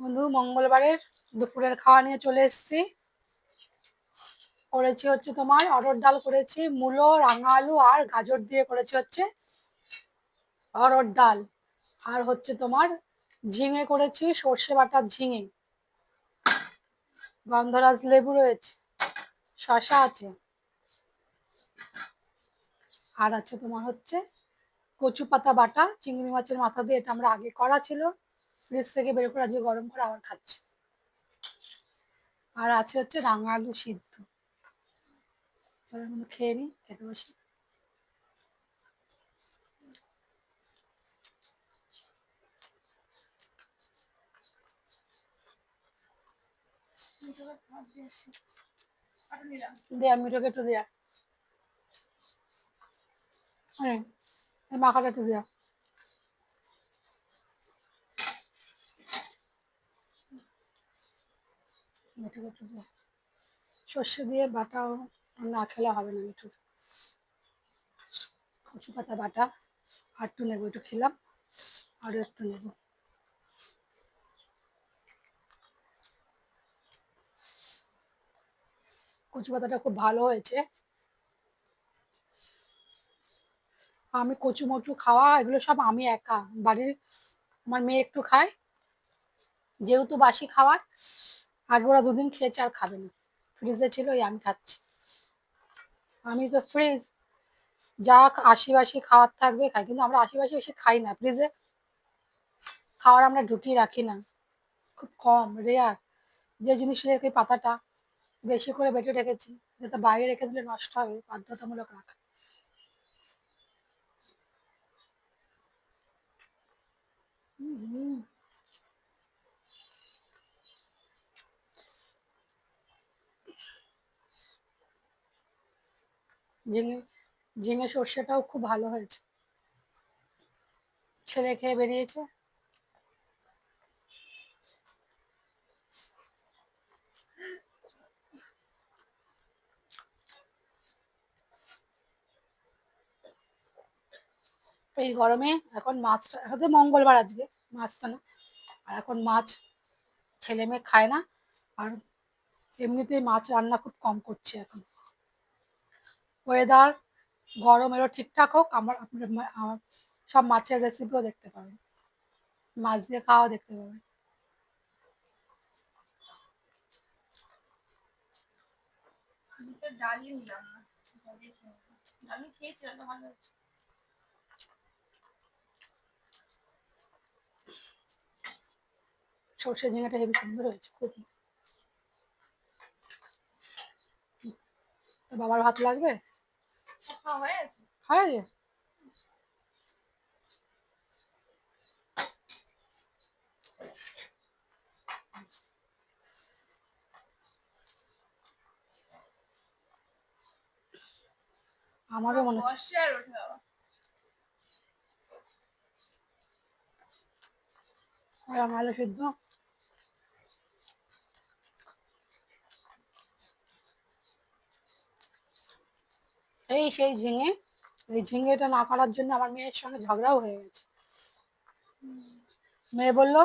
বন্ধু, মঙ্গলবারের দুপুরের খাওয়া নিয়ে চলে এসেছি। করেছি হচ্ছে তোমার অরহর ডাল করেছি, মূলো রাঙা আলু আর গাজর দিয়ে করেছি হচ্ছে অরহর ডাল। আর হচ্ছে তোমার ঝিঙে করেছি, সর্ষে বাটার ঝিঙে। গন্ধরাজ লেবু রয়েছে শশা আছে। আর আছে তোমার হচ্ছে কচু পাতা বাটা, চিংড়ি মাছের মাথা দিয়ে এটা আমরা আগে করা ছিল। ফ্রিজ থেকে বের করে আজকে গরম করে আবার খাচ্ছি। আর আছে হচ্ছে রাঙা আলু সিদ্ধ। খেয়ে নিই, খেতে বসি। দেয়া মিঠোকে একটু দেয়া। হ্যাঁ মাখাটা একটু দেয়া। মিঠুকে একটু দেয়া। সর্ষে দিয়ে বাটাও না খেলে হবে না মিঠুর। কচু পাতা বাটা আর একটু নেব একটু খেলাম, আরও একটু নেব কচু পাতাটা খুব ভালো হয়েছে। আমি কচু, মচু খাওয়া, এগুলো সব আমি একা। বাড়ির, আমার মেয়ে একটু খায়, যেহেতু বাসি খাওয়ার আগে ওরা দুদিন খেয়েছে আর খাবে না ফ্রিজে ছিল ওই আমি খাচ্ছি। আমি তো ফ্রিজ যা আশি বাসি খাওয়ার থাকবে, খাই। কিন্তু আমরা আশি বাসি বেশি খাই না। ফ্রিজে খাওয়ার আমরা ঢুকিয়ে রাখি না। খুব কম রেয়ার যে জিনিসের এই পাতাটা বেশি করে বেটে রেখেছি যাতে বাইরে রেখে দিলে নষ্ট হবে, বাধ্যতামূলক রাখা। হুম। ঝিঙে ঝিঙে সর্ষেটাও খুব ভালো হয়েছে। ছেলে খেয়ে বেরিয়েছে। এই গরমে এখন মাছটা, এখন তো মঙ্গলবার আজকে মাছটা না। আর এখন মাছ ছেলে মেয়ে খায় না। আর এমনিতেই মাছ রান্না খুব কম করছে এখন। ওয়েদার গরম এরও ঠিকঠাক হোক, আমার আমার সব মাছের রেসিপিও দেখতে পাবেন। মাছ দিয়ে খাওয়া দেখতে পাবেন। ভালো হয়েছে। সর্ষে ঝিঙেটা হেবি সুন্দর হয়েছে, খুব। বাবার ভাত লাগবে? খাওয়া আমারও মনে হচ্ছে। আলু সিদ্ধ? এই সেই ঝিঙে, এই ঝিঙেটা না করার জন্য আমার মেয়ের সঙ্গে ঝগড়াও হয়ে গেছে। মেয়ে বলল,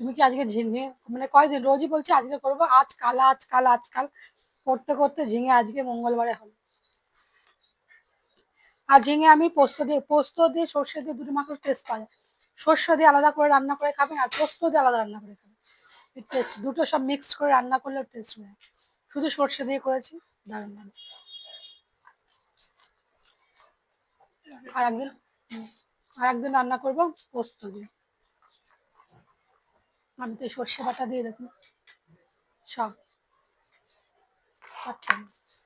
তুমি কি আজকে ঝিঙে মানে কয়দিন, রোজই বলছে আজকে করব, আজ কাল আজ কাল আজ কাল। করতে করতে ঝিঙে আজকে মঙ্গলবারে হলো। আর ঝিঙে আমি পোস্ত দিয়ে পোস্ত দিয়ে সর্ষে দিয়ে দুটো মাত্র টেস্ট যায় শস্য দিয়ে আলাদা করে রান্না করে খাবেন আর পোস্ত দিয়ে আলাদা রান্না করে খাবেন টেস্ট দুটো সব মিক্সড করে রান্না করলেও টেস্ট হয় শুধু সর্ষে দিয়ে করেছি, দারুণ লাগছে। আর একদিন আর একদিন রান্না করব পোস্ত দিয়ে। আমি তো সর্ষে বাটা দিয়ে দেখুন সব। সব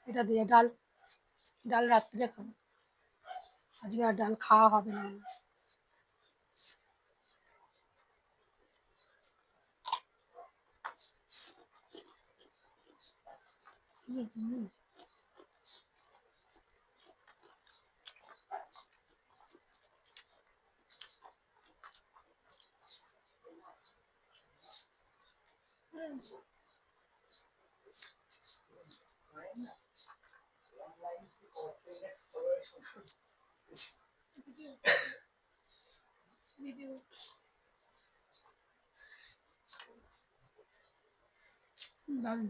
এটা দিয়ে ডাল ডাল রাত্রে খাব। আজকে আর ডাল খাওয়া হবে না। হুম, দারুণ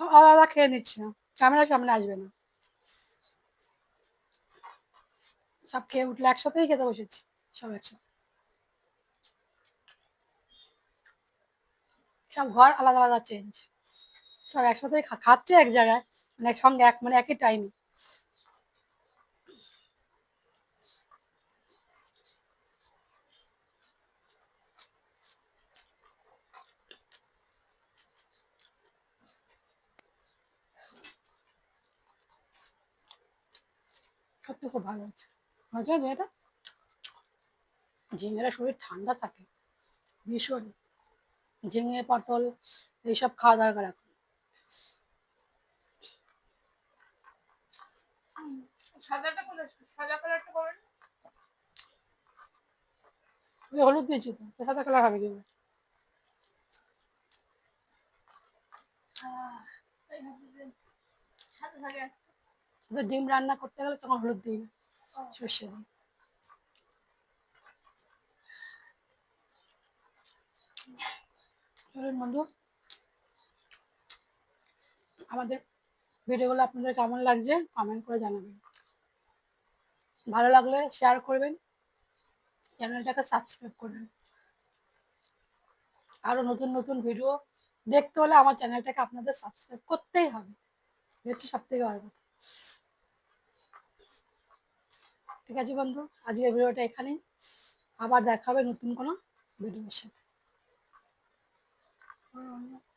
আলাদা খেয়ে নিচ্ছি না সামনে আসবে না। সব খেয়ে উঠলে একসাথেই খেতে বসেছি। সব একসাথে। ঘর আলাদা আলাদা চেঞ্জ সব একসাথেই খা- খাচ্ছে এক জায়গায় মানে একসঙ্গে এক মানে একই টাইমে সত্যি খুব ভালো হয়েছে। হয়েছে যেটা ঝিঙেরা শরীর ঠান্ডা থাকে ভীষণ। ঝিঙে পটল এইসব খাওয়া দরকার এখন। হলুদ দিয়েছি তো সাদা কালার হবে কি করে? এই হচ্ছে যে সাদা থাকে। তো ডিম রান্না করতে গেলে তখন হলুদ দিই সর্ষে দিই আমাদের ভিডিওগুলো আপনাদের কেমন লাগছে কমেন্ট করে জানাবেন। ভালো লাগলে শেয়ার করবেন, চ্যানেলটাকে সাবস্ক্রাইব করবেন। আরও নতুন নতুন ভিডিও দেখতে হলে আমার চ্যানেলটাকে আপনাদের সাবস্ক্রাইব করতেই হবে। হচ্ছে সব থেকে বড় কথা। ঠিক আছে বন্ধু, আজকের ভিডিওটা এখানেই। আবার দেখা হবে নতুন কোনো ভিডিওর সাথে। 嗯。